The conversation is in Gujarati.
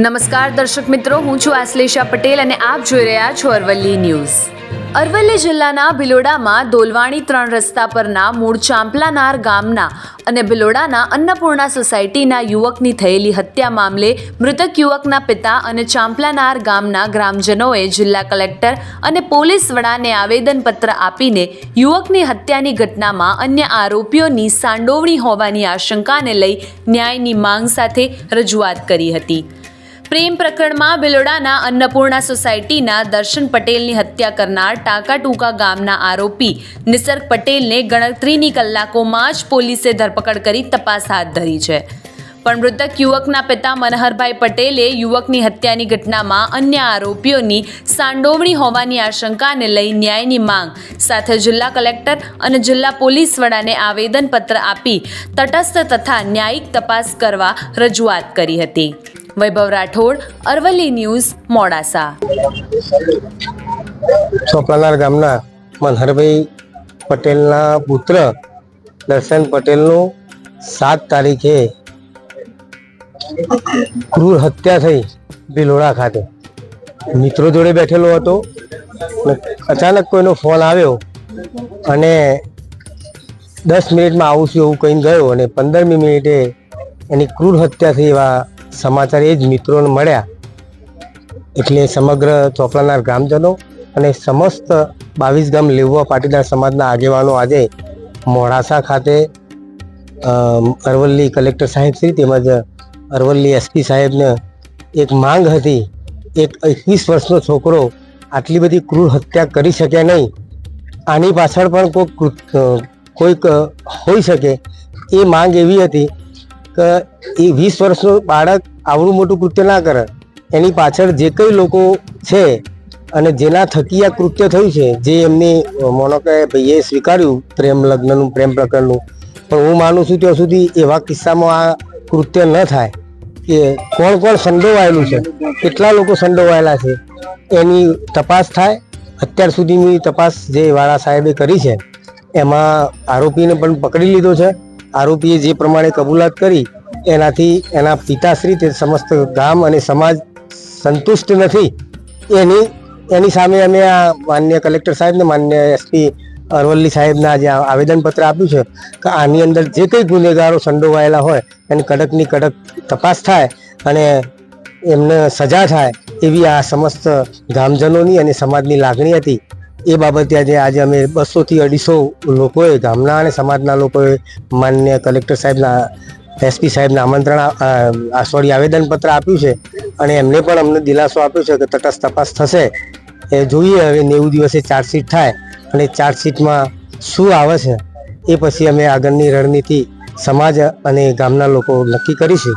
નમસ્કાર દર્શક મિત્રો, હું છું આશ્લેષા પટેલ અને આપ જોઈ રહ્યા છો અરવલ્લી ન્યૂઝ. અરવલ્લી જિલ્લાના ભિલોડામાં દોલવાણી ત્રણ રસ્તા પરના મૂળ ચાંપલાનાર ગામના અને ભિલોડાના અન્નપૂર્ણા સોસાયટીના યુવકની થયેલી હત્યા મામલે મૃતક યુવકના પિતા અને ચાંપલાનાર ગામના ગ્રામજનોએ જિલ્લા કલેક્ટર અને પોલીસ વડાને આવેદનપત્ર આપીને યુવકની હત્યાની ઘટનામાં અન્ય આરોપીઓની સાંડોવણી હોવાની આશંકાને લઈ ન્યાયની માંગ સાથે રજૂઆત કરી હતી. પ્રેમ પ્રકરણમાં બિલોડાના અન્નપૂર્ણા સોસાયટીના દર્શન પટેલની હત્યા કરનાર ટાંકા ટૂંકા ગામના આરોપી નિસર્ગ પટેલને ગણતરીની કલાકોમાં જ પોલીસે ધરપકડ કરી તપાસ હાથ ધરી છે. પણ મૃતક યુવકના પિતા મનહરભાઈ પટેલે યુવકની હત્યાની ઘટનામાં અન્ય આરોપીઓની સાંડોવણી હોવાની આશંકાને લઈ ન્યાયની માંગ. સાથે જિલ્લા કલેક્ટર અને જિલ્લા પોલીસ વડાને આવેદનપત્ર આપી તટસ્થ તથા ન્યાયિક તપાસ કરવા રજૂઆત કરી હતી. વૈભવ રાઠોડ, અરવલ્લી ન્યૂઝ, મોડાસા. ચોપલાનાર ગામના મનહરભાઈ પટેલના પુત્ર દર્શન પટેલનું સાત તારીખે ક્રૂર હત્યા થઈ ભિલોડા ખાતે. મિત્રો જોડે બેઠેલો હતો અચાનક કોઈનો ફોન આવ્યો અને દસ મિનિટમાં આવું છું એવું કહીને ગયો અને પંદરમી મિનિટે એની ક્રૂર હત્યા થઈ એવા સમાચાર એ જ મિત્રોને મળ્યા. એટલે સમગ્ર ચોપડાના ગ્રામજનો અને સમસ્ત બાવીસ ગામ લેવવા પાટીદાર સમાજના આગેવાનો આજે મોડાસા ખાતે અરવલ્લી કલેક્ટર સાહેબ શ્રી તેમજ અરવલ્લી એસપી સાહેબને એક માંગ હતી એક એકવીસ વર્ષનો છોકરો આટલી બધી ક્રૂર હત્યા કરી શકે નહીં. આની પાછળ પણ કૃત- કોઈક હોઈ શકે. એ માંગ એવી હતી કે એ વીસ વર્ષનું બાળક આવડું મોટું કૃત્ય ના કરે. એની પાછળ જે કંઈ લોકો છે અને જેના થકી આ કૃત્ય થયું છે જે એમની અ, કે ભાઈએ સ્વીકાર્યું પ્રેમ લગ્નનું પ્રેમ પ્રકરણનું પણ હું માનું છું ત્યાં સુધી એવા કિસ્સામાં આ કૃત્ય ન થાય. કે કોણ કોણ સંડોવાયેલું છે કેટલા લોકો સંડોવાયેલા છે એની તપાસ થાય. અત્યાર સુધીની તપાસ જે વાળા સાહેબે કરી છે એમાં આરોપીને પણ પકડી લીધો છે. આરોપીએ જે પ્રમાણે કબૂલાત કરી, એનાથી એના પિતાશ્રી તે સમસ્ત ગામ અને સમાજ સંતુષ્ટ નથી. એની એની સામે અમે આ માન્ય કલેક્ટર સાહેબને, માન્ય એસપી અરવલ્લી સાહેબના જે આવેદનપત્ર આપ્યું છે કે આની અંદર જે કંઈ ગુનેગારો સંડોવાયેલા હોય, એની કડકની કડક તપાસ થાય અને એમને સજા થાય એવી આ સમસ્ત ગામજનોની અને સમાજની લાગણી હતી. એ બાબતે આજે આજે અમે બસોથી અઢીસો લોકોએ, ગામના અને સમાજના લોકોએ માન્ય કલેક્ટર સાહેબના, એસપી સાહેબને આમંત્રણ આ- આવેદનપત્ર આપ્યું છે અને એમને પણ અમને દિલાસો આપ્યો છે કે તટસ્થ તપાસ થશે. એ જોઈએ હવે નેવું દિવસે ચાર્જશીટ થાય અને ચાર્જશીટમાં શું આવે છે એ પછી અમે આગળની રણનીતિ સમાજ અને ગામના લોકો નક્કી કરીશું.